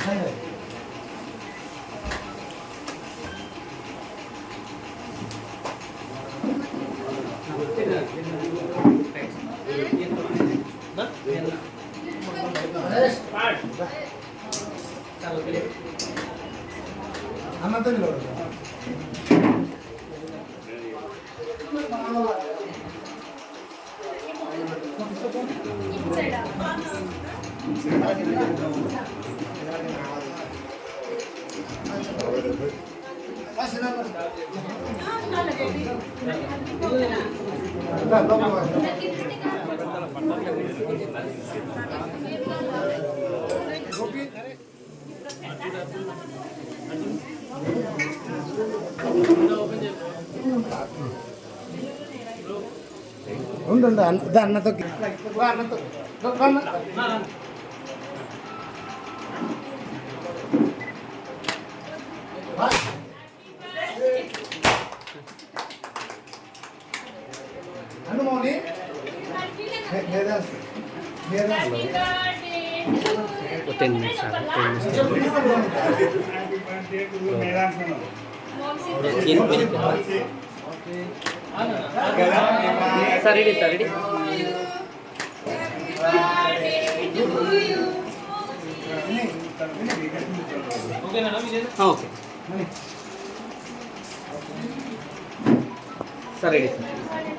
Hey, hey. అన్నతో నిలబడు ఉండు ఉండు, అన్న దా అన్నతో రా అన్నతో ten minutes sir ten minutes sir ready sir ready. Okay. Sir ready sir.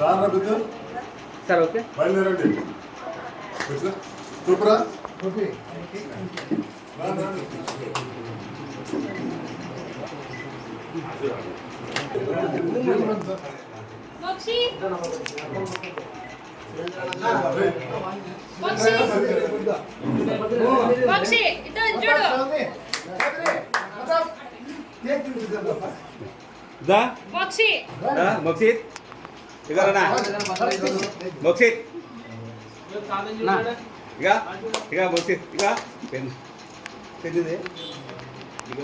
రారా బిడ్డ సార్ ఓకే బయలుదేరండి. చూపురా ఓకే ఇటు చూడు దా. మోక్షి. దా మోక్షిత్ ఇగరనా మోక్షిత్ ఇక ఇక మోక్షిత్ ఇక పెన్. పెన్ ఇది ఇక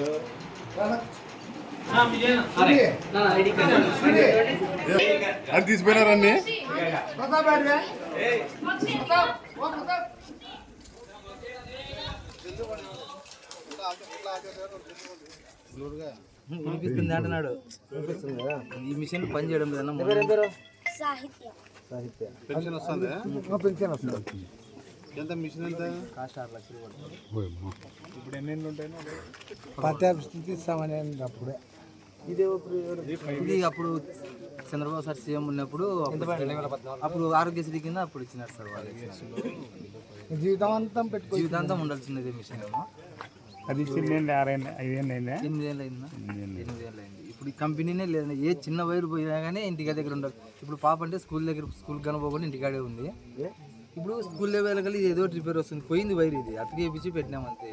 రెడీ అది తీసిపోయినారండి మోక్షి వినిపిస్తుంది అంటున్నాడు. ఈ మిషన్ పని చేయడం లేదన్నా సాహిత్య. పెన్షన్ వస్తుంది? పెన్షన్ వస్తుంది. ఎంత మిషన్ ఎంత? కాస్ట్ ఆరు లక్షలు పడుతుంది. ఇప్పుడు ఎన్ని ఏళ్ళు ఉంటాయి? పట్టాభిస్థితి ఇస్తామని అప్పుడే. ఇది అప్పుడు చంద్రబాబు సార్ సీఎం ఉన్నప్పుడు అప్పుడు- అప్పుడు ఆరోగ్యశ్రీ కింద అప్పుడు ఇచ్చినారు సార్ వాళ్ళు. జీవితాంతం పెట్టుకో జీవితాంతం ఉండాల్సింది మిషన్ ఏమో. అది చిన్న ఆరైంది ఐదేళ్ళు అయిందా? ఎనిమిదేళ్ళు అయిందా? ఎనిమిదేళ్ళు అయింది. ఇప్పుడు ఈ కంపెనీనే లేదు ఏ చిన్న వైరు పోయినా కానీ ఇంటికి దగ్గర ఉండదు ఇప్పుడు పాప అంటే స్కూల్ దగ్గర స్కూల్ కనపోకుండా ఇంటికాడే ఉంది. ఇప్పుడు స్కూల్ లెవెల్ కలిగి ఏదో రిపేర్ వస్తుంది. పోయింది వైర్ ఇది. అతికి వేపించి పెట్టినాం అంతే.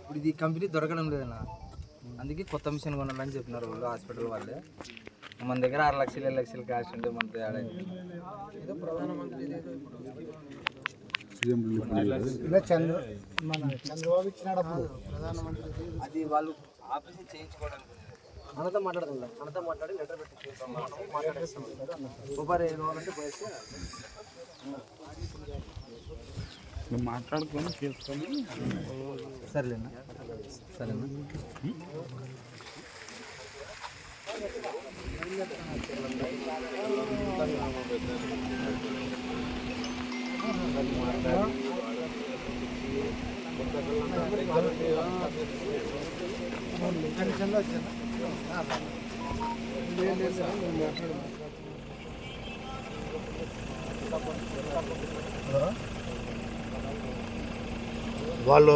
ఇప్పుడు ఇది కంపెనీ దొరకడం లేదన్న. అందుకే కొత్త మిషన్ కొనాలని చెప్పినారు వాళ్ళు హాస్పిటల్ వాళ్ళే. మన దగ్గర ఆరు లక్షలు ఏడు లక్షలు క్యాష్ ఉంటే మన తేడా ఏదో ప్రధానమంత్రి ఇదేదో ఇలా చంద్ర మన చంద్రబాబు ఇచ్చినాడు అప్పుడు అది వాళ్ళు ఆఫీస్ చేయించుకోవడానికి. అనతో మాట్లాడుతుందా అనతో మాట్లాడి లెటర్ పెట్టి మాట్లాడేస్తాం. రూపాయి ఏం కావాలంటే పోయేస్తే. నువ్వు మాట్లాడుకొని చేసుకొని సరేనా? పెన్షన్లో వచ్చిందా వాళ్ళు